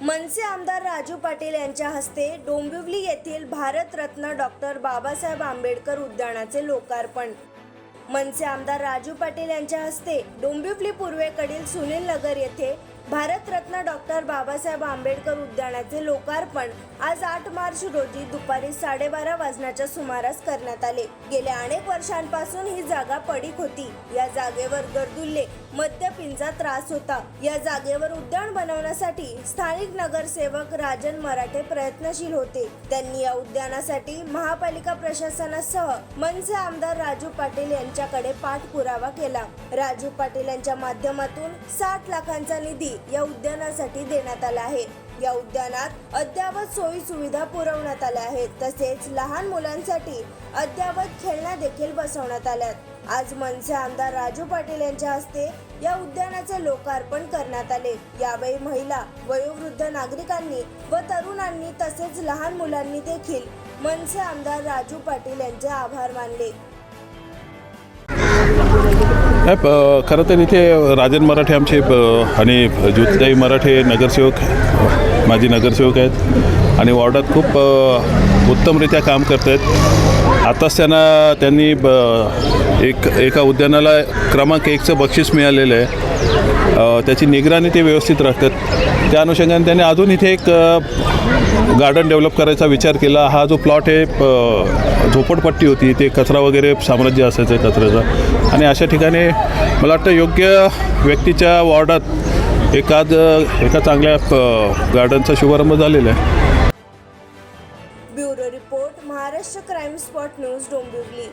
मनसे आमदार राजू पाटील यांच्या हस्ते डोंबिवली येथील भारतरत्न डॉक्टर बाबासाहेब आंबेडकर उद्यानाचे लोकार्पण. मनसे आमदार राजू पाटील यांच्या हस्ते डोंबिवली पूर्वेकडील सुनील नगर येथे भारतरत्न डॉक्टर बाबासाहेब आंबेडकर उद्यानाचे लोकार्पण आज आठ मार्च रोजी दुपारी साडेबारा वाजण्याच्या सुमारास करण्यात आले. गेल्या अनेक वर्षांपासून ही जागा पडीक होती. या जागेवर गर्दुल्ले मद्यपिंचा त्रास होता. या जागेवर उद्यान बनवण्यासाठी स्थानिक नगरसेवक राजन मराठे प्रयत्नशील होते. त्यांनी या उद्यानासाठी महापालिका प्रशासनासह मनसे आमदार राजू पाटील यांच्याकडे पाठपुरावा केला. राजू पाटील यांच्या माध्यमातून साठ लाखांचा निधी या उद्यानासाठी देण्यात आला आहे. या उद्यानात अद्ययावत सोयी सुविधा पुरवण्यात आल्या आहेत. तसेच लहान मुलांसाठी अद्ययावत खेळण्या देखील बसवण्यात आल्यात आज मनसे आमदार राजू पाटील यांच्या हस्ते या उद्यानाचे लोकार्पण करण्यात आले. यावेळी महिला वयोवृद्ध नागरिकांनी व तरुणांनी तसेच लहान मुलांनी देखील मनसे आमदार राजू पाटील यांचे आभार मानले. नाही प- खरं तर इथे राजन मराठे आमचे आणि ज्योतिताई मराठे नगरसेवक माजी नगरसेवक आहेत. आणि वॉर्डात खूप उत्तमरित्या काम करत आहेत आताच त्यांना त्यांनी ब एक एका उद्यानाला क्रमांक एकचं बक्षीस मिळालेलं आहे. त्याची निगराणी ते व्यवस्थित राखतात. त्या अनुषंगाने त्यांनी अजून इथे एक गार्डन डेव्हलप करायचा विचार केला. हा जो प्लॉट आहे प- झोपडपट्टी होती ते कचरा वगैरे साम्राज्य असायचं कचऱ्याचं. आणि अशा ठिकाणी मला वाटतं योग्य व्यक्तीच्या वॉर्डात एखाद एका चांगल्या गार्डनचा शुभारंभ झालेला आहे. Bureau report Maharashtra crime spot news Dombivli.